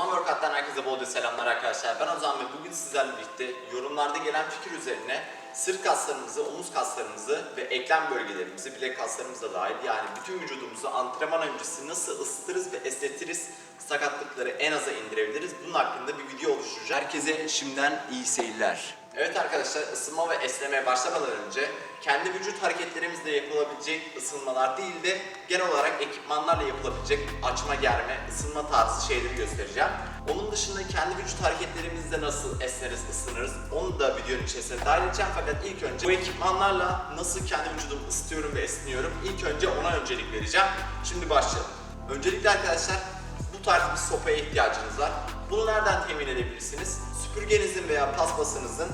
Ozan Workout'tan herkese bolca selamlar arkadaşlar. Ben Ozan ve bugün sizlerle birlikte yorumlarda gelen fikir üzerine sırt kaslarımızı, omuz kaslarımızı ve eklem bölgelerimizi, bilek kaslarımız da dahil yani bütün vücudumuzu antrenman öncesi nasıl ısıtırız ve esnetiriz, sakatlıkları en aza indirebiliriz. Bunun hakkında bir video oluşturacağım. Herkese şimdiden iyi seyirler. Evet arkadaşlar ısınma ve esnemeye başlamadan önce kendi vücut hareketlerimizle yapılabilecek ısınmalar değil de genel olarak ekipmanlarla yapılabilecek açma germe, ısınma tarzı şeyleri göstereceğim. Onun dışında kendi vücut hareketlerimizle nasıl esneriz, ısınırız onu da videonun içerisine dahil edeceğim. Fakat ilk önce bu ekipmanlarla nasıl kendi vücudumu ısıtıyorum ve esniyorum ilk önce ona öncelik vereceğim. Şimdi başlayalım. Öncelikle arkadaşlar bu tarz bir sopaya ihtiyacınız var. Bunu nereden temin edebilirsiniz? Süpürgenizin veya paspasınızın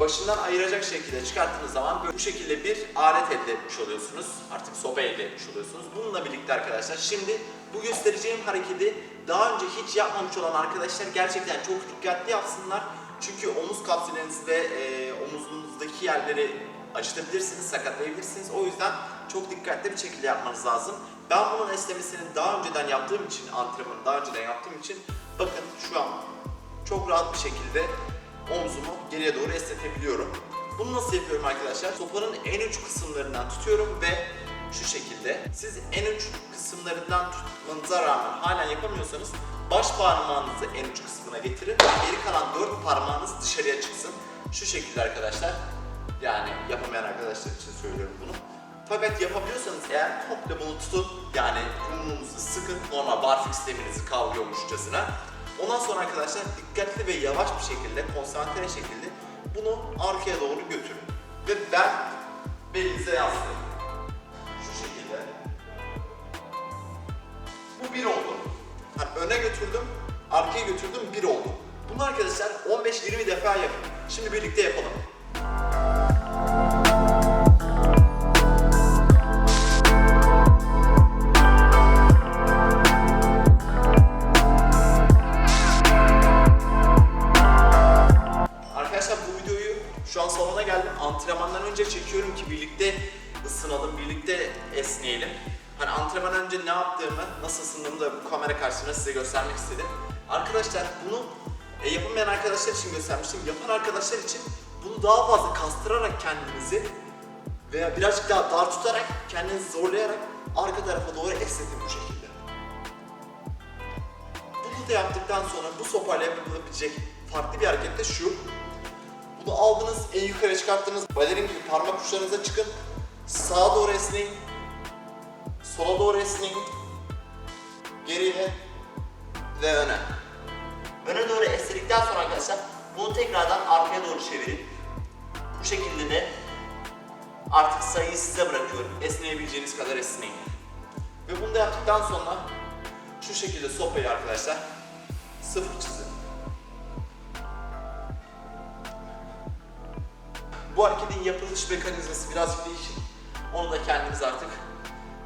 başından ayıracak şekilde çıkarttığınız zaman böyle bu şekilde bir alet elde etmiş oluyorsunuz. Artık sopa elde etmiş oluyorsunuz. Bununla birlikte arkadaşlar şimdi bu göstereceğim hareketi daha önce hiç yapmamış olan arkadaşlar gerçekten çok dikkatli yapsınlar. Çünkü omuz kapsülleriniz ve e, omuzunuzdaki yerleri acıtabilirsiniz, sakatlayabilirsiniz. O yüzden çok dikkatli bir şekilde yapmanız lazım. Ben bunun esnemesini daha önceden yaptığım için, antrenmanı daha önceden yaptığım için bakın şu an çok rahat bir şekilde omzumu geriye doğru esnetebiliyorum. Bunu nasıl yapıyorum arkadaşlar? Sopanın en uç kısımlarından tutuyorum ve şu şekilde. Siz en uç kısımlarından tutmanıza rağmen halen yapamıyorsanız baş parmağınızı en uç kısmına getirin. Geri kalan dört parmağınız dışarıya çıksın. Şu şekilde arkadaşlar. Yani yapamayan arkadaşlar için söylüyorum bunu. Fakat yapabiliyorsanız eğer komple bunu tutun yani yumruğunuzu sıkın normal barfiks sisteminizi kavruyormuşçasına. Ondan sonra arkadaşlar dikkatli ve yavaş bir şekilde konsantre şekilde bunu arkaya doğru götürün. Ve ben belinize yaslayın. Şu şekilde. Bu bir oldu. Hani öne götürdüm, arkaya götürdüm bir oldu. Bunu arkadaşlar 15-20 defa yapın. Şimdi birlikte yapalım. Nasıl ısındığımı da bu kamera karşısında size göstermek istedim. Arkadaşlar bunu e, yapamayan arkadaşlar için göstermiştim. Yapan arkadaşlar için bunu daha fazla kastırarak kendinizi veya birazcık daha dar tutarak kendinizi zorlayarak arka tarafa doğru esnetin bu şekilde. Bunu da yaptıktan sonra bu sopayla yapılabilecek farklı bir hareket de şu. Bunu aldınız, en yukarı çıkarttınız. Balerin gibi parmak uçlarınıza çıkın. Sağa doğru esneyin. Sola doğru esneyin. Geriye ve öne. Öne doğru esnedikten sonra arkadaşlar bunu tekrardan arkaya doğru çevirin. Bu şekilde de artık sayıyı size bırakıyorum. Esneyebileceğiniz kadar esneyin. Ve bunu da yaptıktan sonra şu şekilde sopayı arkadaşlar sıfır çizin. Bu hareketin yapılış mekanizması birazcık değişik. Onu da kendiniz artık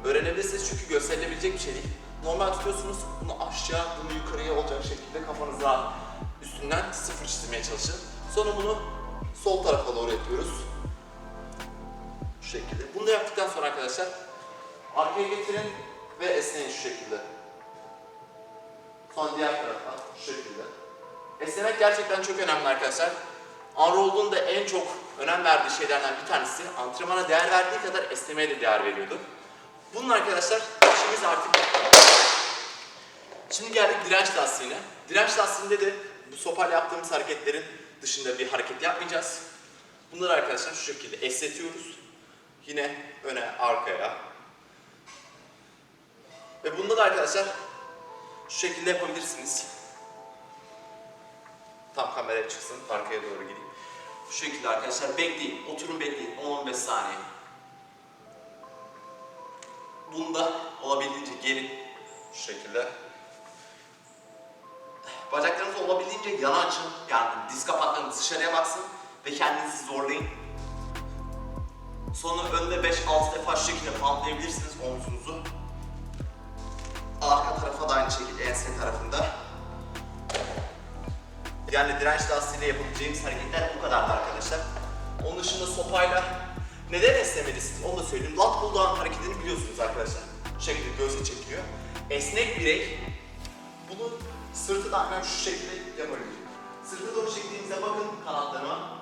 öğrenebilirsiniz çünkü gösterilebilecek bir şey değil. Normal tutuyorsunuz, bunu aşağı, bunu yukarıya olacak şekilde kafanıza üstünden sıfır çizmeye çalışın. Sonra bunu sol tarafa doğru yapıyoruz. Şu şekilde. Bunu da yaptıktan sonra arkadaşlar arkaya getirin ve esneyin şu şekilde. Sonra diğer tarafa şu şekilde. Esnemek gerçekten çok önemli arkadaşlar. Unroll'un da en çok önem verdiği şeylerden bir tanesi antrenmana değer verdiği kadar esnemeye de değer veriyordu. Bunun arkadaşlar işimiz artık. Şimdi geldik direnç lastiğine. Direnç lastiğinde de bu sopayla yaptığımız hareketlerin dışında bir hareket yapmayacağız. Bunları arkadaşlar şu şekilde esnetiyoruz. Yine öne, arkaya. Ve bunda da arkadaşlar şu şekilde yapabilirsiniz. Tam kameraya çıksın, arkaya doğru gideyim. Şu şekilde arkadaşlar bekleyin, oturun bekleyin 10-15 saniye. Bunda olabildiğince geri şu şekilde. Bacaklarınızı olabildiğince yana açın. Yani diz kapaklarınız dışarıya baksın ve kendinizi zorlayın. Sonra önde 5-6 defa şu şekilde pantlayabilirsiniz omzunuzu. Arka tarafa da aynı şekilde ense tarafında. Yani direnç lastiğiyle yapabileceğimiz hareketler bu kadardı arkadaşlar. Onun dışında sopayla neden esnemelisiniz onu da söyleyeyim. Lat down hareketini biliyorsunuz arkadaşlar. Şekilde göğse çekiyor. Esnek birey bunu Sırtı da aynen şu şekilde yapabilir. Sırtı doğru çektiğimizde bakın kanatlarıma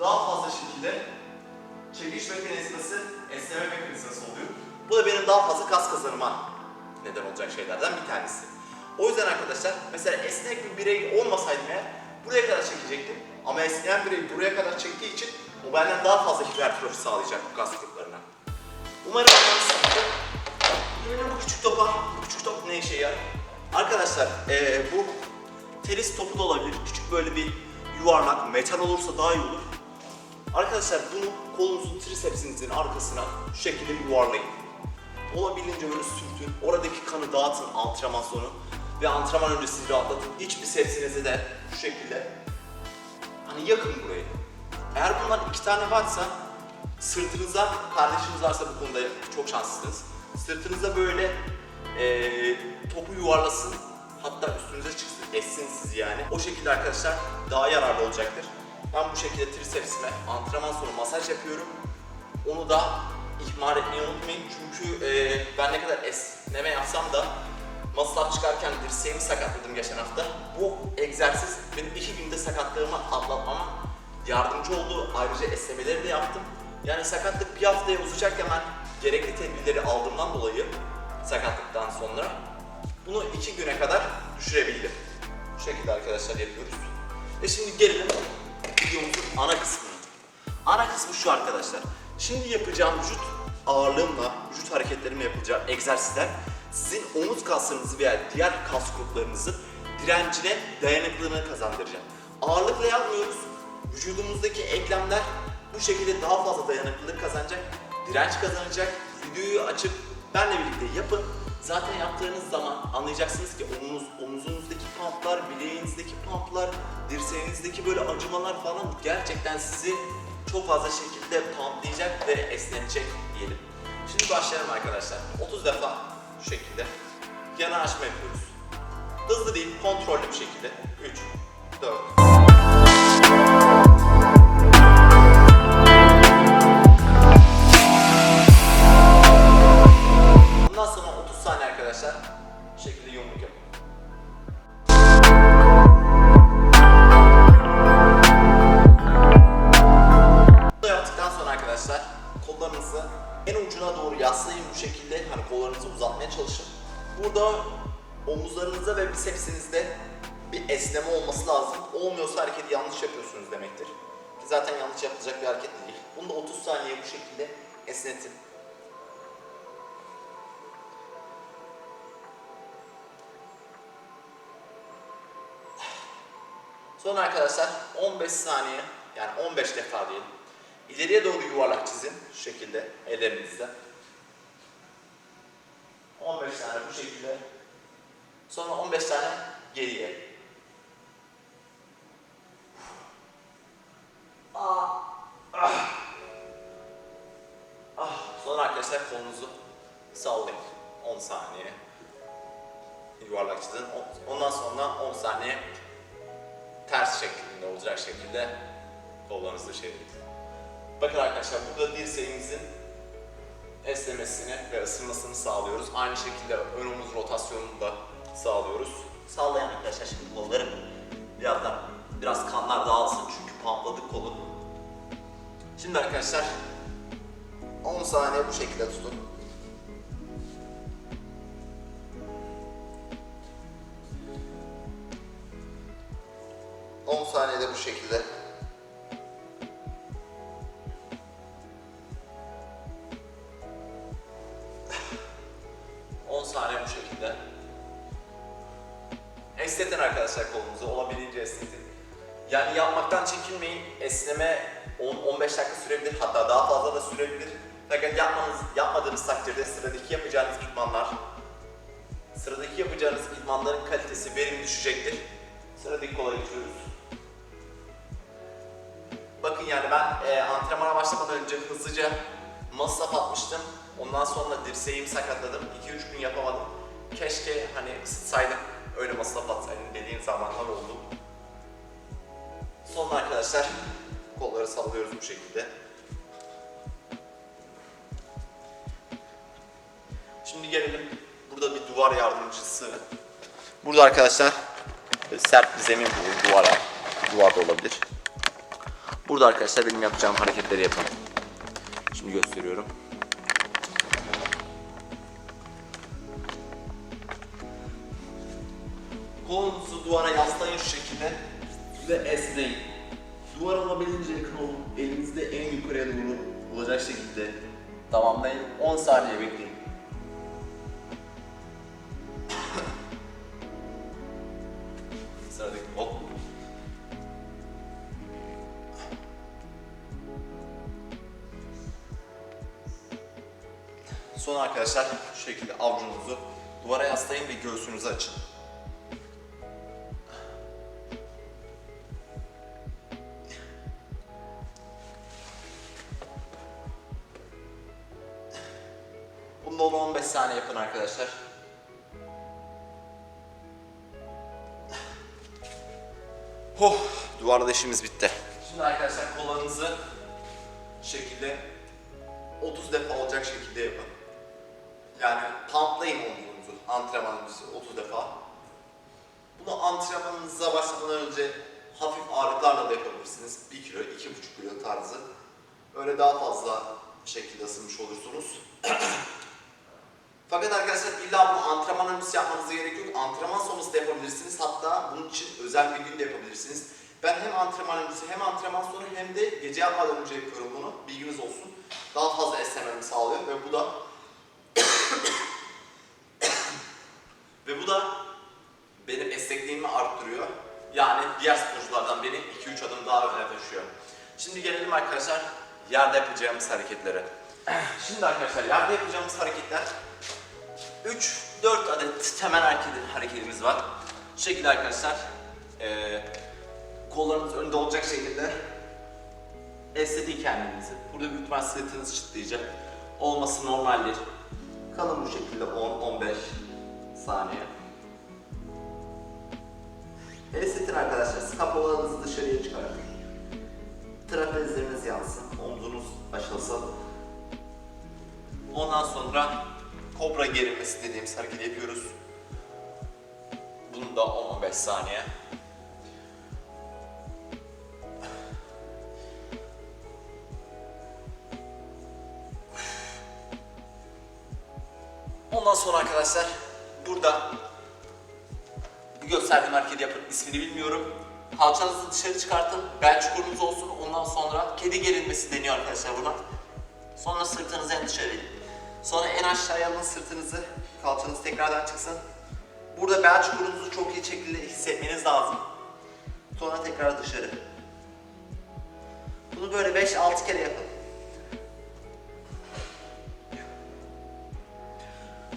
daha fazla şekilde çekiş mekanizması, esneme mekanizması oluyor. Bu da benim daha fazla kas kazanıma neden olacak şeylerden bir tanesi. O yüzden arkadaşlar mesela esnek bir birey olmasaydım eğer buraya kadar çekecektim. Ama esneyen birey buraya kadar çektiği için o benden daha fazla hipertrofi sağlayacak bu kas gruplarına. Umarım anlamışsınızdır. Yine bu küçük topa, bu küçük top ne işe yarar? Arkadaşlar eee, bu tenis topu da olabilir. Küçük böyle bir yuvarlak metal olursa daha iyi olur. Arkadaşlar bunu kolunuzun trisepsinizin arkasına şu şekilde yuvarlayın. Olabildiğince böyle sürtün. Oradaki kanı dağıtın antrenman sonu. Ve antrenman öncesi rahatlatın. İç bisepsinizi de şu şekilde hani yakın burayı. Eğer bundan iki tane varsa sırtınıza, kardeşiniz varsa bu konuda çok şanslısınız. Sırtınıza böyle eee, topu yuvarlasın. Hatta üstünüze çıksın, essin sizi yani. O şekilde arkadaşlar daha yararlı olacaktır. Ben bu şekilde trisepsime antrenman sonu masaj yapıyorum. Onu da ihmal etmeyi unutmayın. Çünkü eee, ben ne kadar esneme yapsam da Masraf çıkarken dirseğimi sakatladım geçen hafta. Bu egzersiz benim iki günde sakatlığımı atlatmama yardımcı oldu. Ayrıca esnemeleri de yaptım. Yani sakatlık bir haftaya uzayacakken ben gerekli tedbirleri aldığımdan dolayı sakatlıktan sonra bunu iki güne kadar düşürebildim. Bu şekilde arkadaşlar yapıyoruz. Ve şimdi gelelim videomuzun ana kısmına. Ana kısmı şu arkadaşlar. Şimdi yapacağım vücut ağırlığımla, vücut hareketlerimle yapılacak egzersizler sizin omuz kaslarınızı veya diğer kas gruplarınızın direncine, dayanıklılığını kazandıracak. Ağırlıkla yapmıyoruz. Vücudumuzdaki eklemler bu şekilde daha fazla dayanıklılık kazanacak, direnç kazanacak. Videoyu açıp benle birlikte yapın. Zaten yaptığınız zaman anlayacaksınız ki omuz, omuzunuzdaki pumplar, bileğinizdeki pumplar, dirseğinizdeki böyle acımalar falan gerçekten sizi çok fazla şekilde pumplayacak ve esnetecek diyelim. Şimdi başlayalım arkadaşlar. 30 defa şu şekilde yana açma yapıyoruz. Hızlı değil, kontrollü bir şekilde. 3, 4, yaslayın bu şekilde hani kollarınızı uzatmaya çalışın. Burada omuzlarınızda ve bisepsinizde bir esneme olması lazım. Olmuyorsa hareketi yanlış yapıyorsunuz demektir. Ki zaten yanlış yapılacak bir hareket de değil. Bunu da 30 saniye bu şekilde esnetin. Sonra arkadaşlar 15 saniye yani 15 defa diyelim. İleriye doğru yuvarlak çizin şu şekilde ellerinizle. 15 tane bu şekilde. Sonra 15 tane geriye. Ah. Ah. Ah. Sonra arkadaşlar kolunuzu sallayın. 10 saniye. Yuvarlak çizin. Ondan sonra 10 saniye ters şeklinde olacak şekilde kollarınızı çevirin. Bakın arkadaşlar burada dirseğimizin esnemesini ve ısınmasını sağlıyoruz. Aynı şekilde ön omuz rotasyonunu da sağlıyoruz. Sağlayan arkadaşlar şimdi kolları birazdan biraz kanlar dağılsın çünkü pumpladık kolu. Şimdi arkadaşlar 10 saniye bu şekilde tutun. Saniyede bu şekilde. Sıradaki yapacağınız idmanların kalitesi, verimi düşecektir. Sıradaki kola geçiyoruz. Bakın yani ben e, antrenmana başlamadan önce hızlıca masraf atmıştım. Ondan sonra dirseğimi sakatladım. 2-3 gün yapamadım. Keşke hani ısıtsaydım, öyle masraf atsaydım dediğim zamanlar oldu. Sonra arkadaşlar kolları sallıyoruz bu şekilde. Şimdi gelelim. Burada bir duvar yardımcısı. Burada arkadaşlar Böyle sert bir zemin bulun duvara. Duvar da olabilir. Burada arkadaşlar benim yapacağım hareketleri yapın. Şimdi gösteriyorum. Kolunuzu duvara yaslayın şu şekilde ve esneyin. Duvara olabildiğince yakın olun. Elinizde en yukarıya doğru olacak şekilde tamamlayın. 10 saniye bekleyin. Son arkadaşlar şu şekilde avucunuzu duvara yaslayın ve göğsünüzü açın. Bunu da 10-15 saniye yapın arkadaşlar. Oh, duvarda işimiz bitti. Şimdi arkadaşlar kollarınızı şekilde 30 defa olacak şekilde yapın. Yani pumplayın omzunuzu, antrenmanınızı 30 defa. Bunu antrenmanınıza başlamadan önce hafif ağırlıklarla da yapabilirsiniz. 1 kilo, 2,5 kilo tarzı. Öyle daha fazla şekilde ısınmış olursunuz. Fakat arkadaşlar illa bunu antrenman öncesi yapmanıza gerek yok. Antrenman sonrası da yapabilirsiniz. Hatta bunun için özel bir gün de yapabilirsiniz. Ben hem antrenman öncesi hem antrenman sonra hem de gece yapmadan önce yapıyorum bunu. Bilginiz olsun. Daha fazla esnememi sağlıyor ve bu da ve bu da benim esnekliğimi arttırıyor. Yani diğer sporculardan beni 2-3 adım daha öne taşıyor. Şimdi gelelim arkadaşlar yerde yapacağımız hareketlere. Şimdi arkadaşlar yerde yapacağımız hareketler 3-4 adet temel hareket- hareketimiz var. Şu şekilde arkadaşlar eee kollarınız önde olacak şekilde esnetin kendinizi. Burada büyük ihtimal sırtınız çıtlayacak. Olması normaldir. Kalın bu şekilde 10-15 saniye. Esnetin arkadaşlar. Skapulanızı dışarıya çıkartın. Trapezleriniz yansın. Omzunuz açılsın. Ondan sonra kobra gerilmesi dediğimiz hareket yapıyoruz. Bunu da 10-15 saniye. Ondan sonra arkadaşlar burada bir gösterdiğim hareketi yapın. İsmini bilmiyorum. Kalçanızı dışarı çıkartın. Bel çukurunuz olsun. Ondan sonra kedi gerilmesi deniyor arkadaşlar buna. Sonra sırtınızı en dışarı edin. Sonra en aşağıya alın sırtınızı. Kalçanız tekrardan çıksın. Burada bel çukurunuzu çok iyi şekilde hissetmeniz lazım. Sonra tekrar dışarı. Bunu böyle 5-6 kere yapın.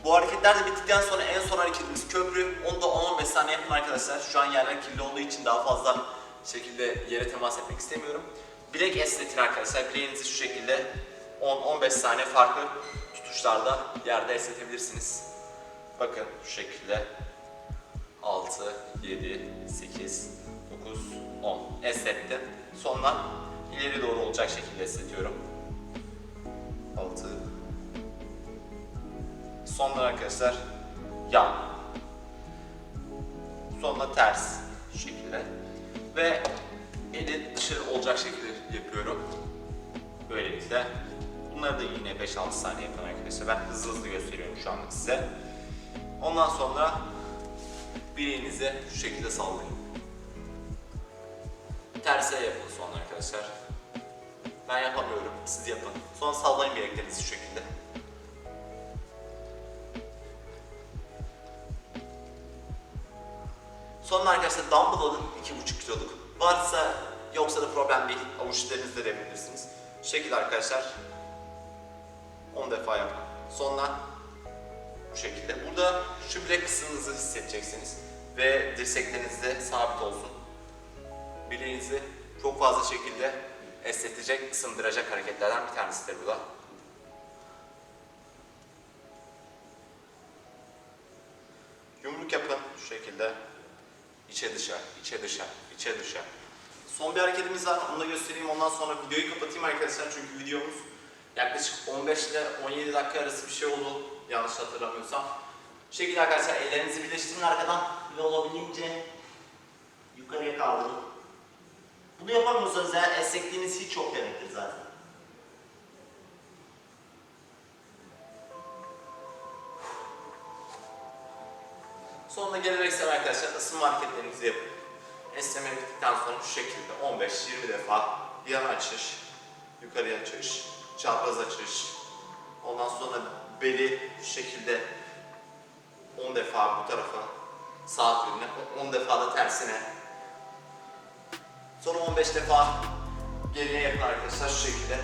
Bu hareketler de bittikten sonra en son hareketimiz köprü. Onu da 10-15 saniye yapın arkadaşlar. Şu an yerler kirli olduğu için daha fazla şekilde yere temas etmek istemiyorum. Bilek esnetin arkadaşlar. Bileğinizi şu şekilde 10-15 saniye farklı tutuşlarda yerde esnetebilirsiniz. Bakın şu şekilde 6, 7, 8, 9, 10 esnettim. Sonra ileri doğru olacak şekilde esnetiyorum. Sonra arkadaşlar yan. Sonra ters şekilde. Ve eli dışarı olacak şekilde yapıyorum. Böylelikle. Bunları da yine 5-6 saniye yapın arkadaşlar. Ben hızlı hızlı gösteriyorum şu anlık size. Ondan sonra bileğinizi şu şekilde sallayın. Terse yapın sonra arkadaşlar. Ben yapamıyorum. Siz yapın. Sonra sallayın bileklerinizi şu şekilde. Sonra arkadaşlar dumbbell alın 2,5 kiloluk. Varsa yoksa da problem değil. Avuçlarınızda da yapabilirsiniz. Şu şekilde arkadaşlar 10 defa yapın. Sonra bu şekilde. Burada şu bilek kısmınızı hissedeceksiniz. Ve dirsekleriniz de sabit olsun. Bileğinizi çok fazla şekilde esnetecek, ısındıracak hareketlerden bir tanesidir bu da. Ondan sonra videoyu kapatayım arkadaşlar. Çünkü videomuz yaklaşık 15 ile 17 dakika arası bir şey oldu. Yanlış hatırlamıyorsam. Bu şekilde arkadaşlar ellerinizi birleştirin arkadan ve olabildiğince Yukarıya kaldırın. Bunu yapamıyorsanız eğer esnekliğiniz hiç yok demektir zaten. Sonunda geleneksel arkadaşlar ısınma hareketlerinizi yapın. Esneme bittikten sonra şu şekilde 15-20 defa yan açış, yukarıya açış, çapraz açış. Ondan sonra beli şu şekilde 10 defa bu tarafa, sağ yönüne, 10 defa da tersine. Sonra 15 defa geriye yapın arkadaşlar şu şekilde.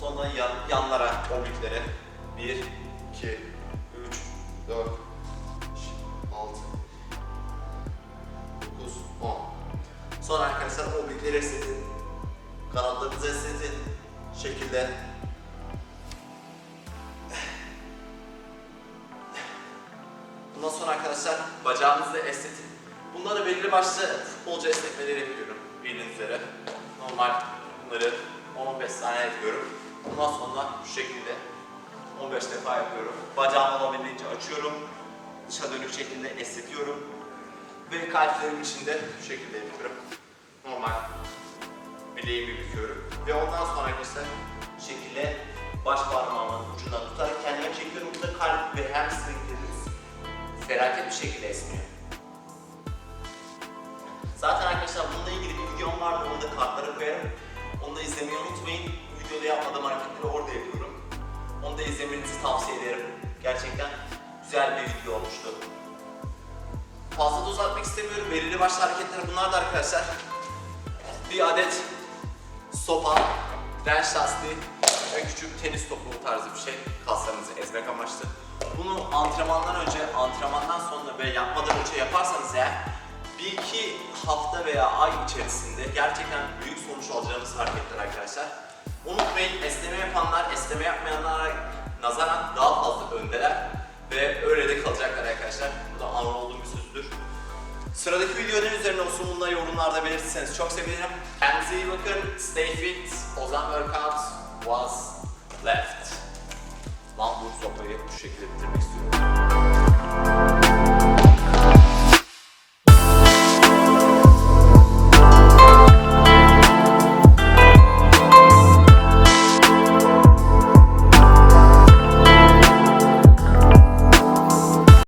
Sonra yan, yanlara, obliklere 1, 2, 3, 4, Sonra arkadaşlar oblikleri esnetin. Kanatlarınızı esnetin. Şekilde. Bundan sonra arkadaşlar bacağınızı esnetin. Bunları belirli başlı futbolcu esnetmeleri yapıyorum bildiğiniz üzere. Normal bunları 10-15 saniye yapıyorum. Bundan sonra şu şekilde 15 defa yapıyorum. Bacağımı olabildiğince açıyorum. Dışa dönük şekilde esnetiyorum. Ve kalplerim içinde şu şekilde yapıyorum. Normal bileğimi büküyorum. Ve ondan sonra arkadaşlar bu şekilde baş parmağımın ucundan tutarak kendime çekiyorum. Burada kalp ve hamstringlerimiz felaket bir şekilde esniyor. Zaten arkadaşlar bununla ilgili bir videom vardı. Onu da kartlara koyarım. Onu da izlemeyi unutmayın. Videoda yapmadığım hareketleri orada yapıyorum. Onu da izlemenizi tavsiye ederim. Gerçekten güzel bir video olmuştu. Fazla da uzatmak istemiyorum. Belirli başlı hareketler bunlar da arkadaşlar. Bir adet sopa, french lastiği ve küçük tenis topu tarzı bir şey. Kaslarınızı ezmek amaçlı. Bunu antrenmandan önce, antrenmandan sonra ve yapmadan önce yaparsanız eğer bir iki hafta veya ay içerisinde gerçekten büyük sonuç alacağınız hareketler arkadaşlar. Unutmayın esneme yapanlar esneme yapmayanlara nazaran daha fazla öndeler ve öyle de kalacaklar arkadaşlar. Sıradaki video ne üzerine da yorumlarda belirtirseniz çok sevinirim. Kendinize iyi bakın. Stay fit. Ozan Workout was left. Lan bu sopayı bu şekilde bitirmek istiyorum.